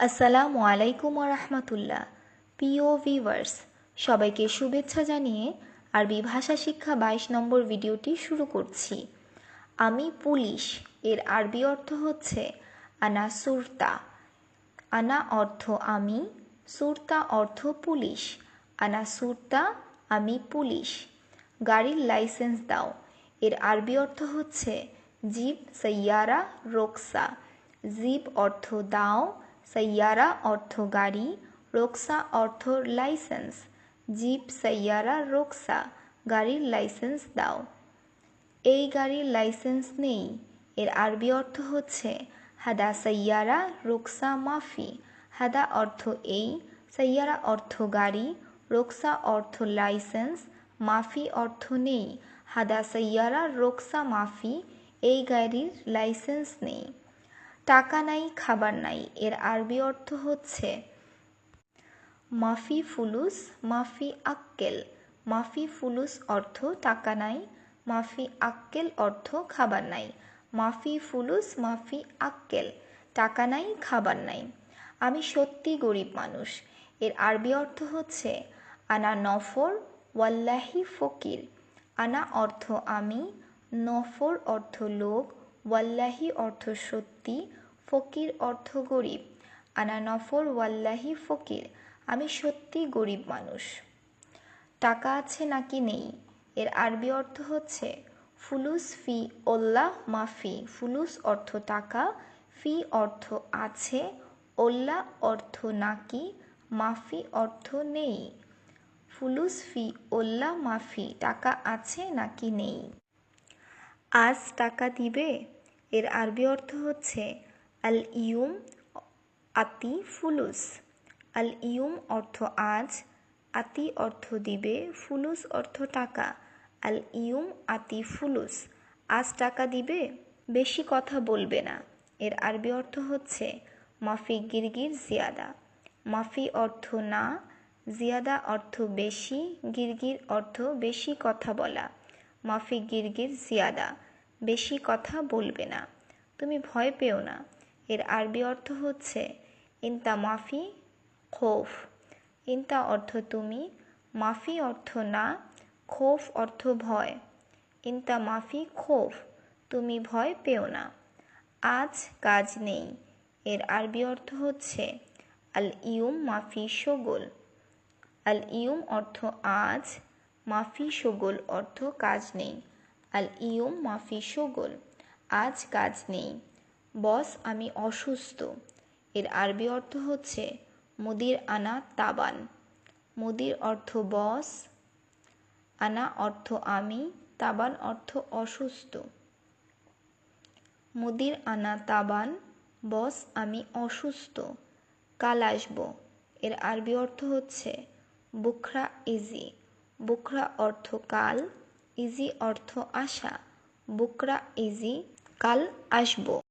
আসসালামু আলাইকুম রহমতুল্লাহ পিও ভিভার্স সবাইকে শুভেচ্ছা জানিয়ে আরবি ভাষা শিক্ষা বাইশ নম্বর ভিডিওটি শুরু করছি। আমি পুলিশ, এর আরবি অর্থ হচ্ছে আনা সুরতা। আনা অর্থ আমি, সুরতা অর্থ পুলিশ। আনা সুরতা আমি পুলিশ। গাড়ির লাইসেন্স দাও। এর আরবি অর্থ হচ্ছে জিপ সৈয়ারা রোকসা। জিপ অর্থ দাও সৈয়ারা অর্থ গাড়ি রোকসা অর্থ লাইসেন্স জিপ সৈয়ারা রোকসা গাড়ির লাইসেন্স দাও এই গাড়ির লাইসেন্স নেই। এর আরবি অর্থ হচ্ছে, হাদা সৈয়ারা রোকসা মাফি। হাদা অর্থ এই, সৈয়ারা অর্থ গাড়ি, রোকসা অর্থ লাইসেন্স, মাফি অর্থ নেই। হাদা সৈয়ারা রোকসা মাফি, এই গাড়ির লাইসেন্স নেই। টাকা নাই, খাবার নাই। এর আরবি অর্থ হচ্ছে, মাফি ফুলুস, মাফি আক্কেল। মাফি ফুলুস অর্থ টাকা নাই, মাফি আক্কেল অর্থ খাবার নাই। মাফি ফুলুস, মাফি আক্কেল, টাকা নাই, খাবার নাই। আমি সত্যি গরিব মানুষ। এর আরবি অর্থ হচ্ছে, আনা নফর, ওয়াল্লাহি ফকির। আনা অর্থ আমি, নফর অর্থ লোক ওয়াল্লাহি অর্থ সত্যি, ফকির অর্থ গরিব। আনা নফর ওয়াল্লাহি ফকির, আমি সত্যি গরিব মানুষ। টাকা আছে নাকি নেই? এর আরবি অর্থ হচ্ছে, ফুলুস ফি ওল্লাহ মাফি। ফুলুস অর্থ টাকা, ফি অর্থ আছে ওল্লা অর্থ নাকি, মাফি অর্থ নেই। ফুলুস ফি ওল্লা মাফি, টাকা আছে নাকি নেই? আজ টাকা দিবে? এর আরবি অর্থ হচ্ছে আল ইউম আতি ফুলুস আল ইউম অর্থ আজ, আতি অর্থ দিবে, ফুলুস অর্থ টাকা। আল ইউম আতি ফুলুস আজ টাকা দিবে? বেশি কথা বলবে না। এর আরবি অর্থ হচ্ছে, মাফি গিরগির জিয়াদা। মাফি অর্থ না, জিয়াদা অর্থ বেশি, গিরগির অর্থ বেশি কথা বলা। মাফি গিরগির জিয়াদা, বেশি কথা বলবে না। তুমি ভয় পেও না। এর আরবি অর্থ হচ্ছে, ইনতা মাফি খোফ। ইনতা অর্থ তুমি, মাফি অর্থ না, খোফ অর্থ ভয়। ইনতা মাফি খোফ, তুমি ভয় পেও না। আজ কাজ নেই। এর আরবি অর্থ হচ্ছে আল ইউম মাফি শোগল আল ইউম অর্থ আজ মাফি শোগল অর্থ কাজ নেই। আল ইউম মাফি শোগল আজ কাজ নেই। বস, আমি অসুস্থ। এর আরবি অর্থ হচ্ছে, মুদির আনা তাবান। মুদির অর্থ বস, আনা অর্থ আমি, তাবান অর্থ অসুস্থ। মুদির আনা তাবান, বস, আমি অসুস্থ। কাল আসব। এর আরবি অর্থ হচ্ছে, বুখরা ইজি। বুখরা অর্থ কাল ইজি অর্থ আসা বুকরা ইজি কাল আসব।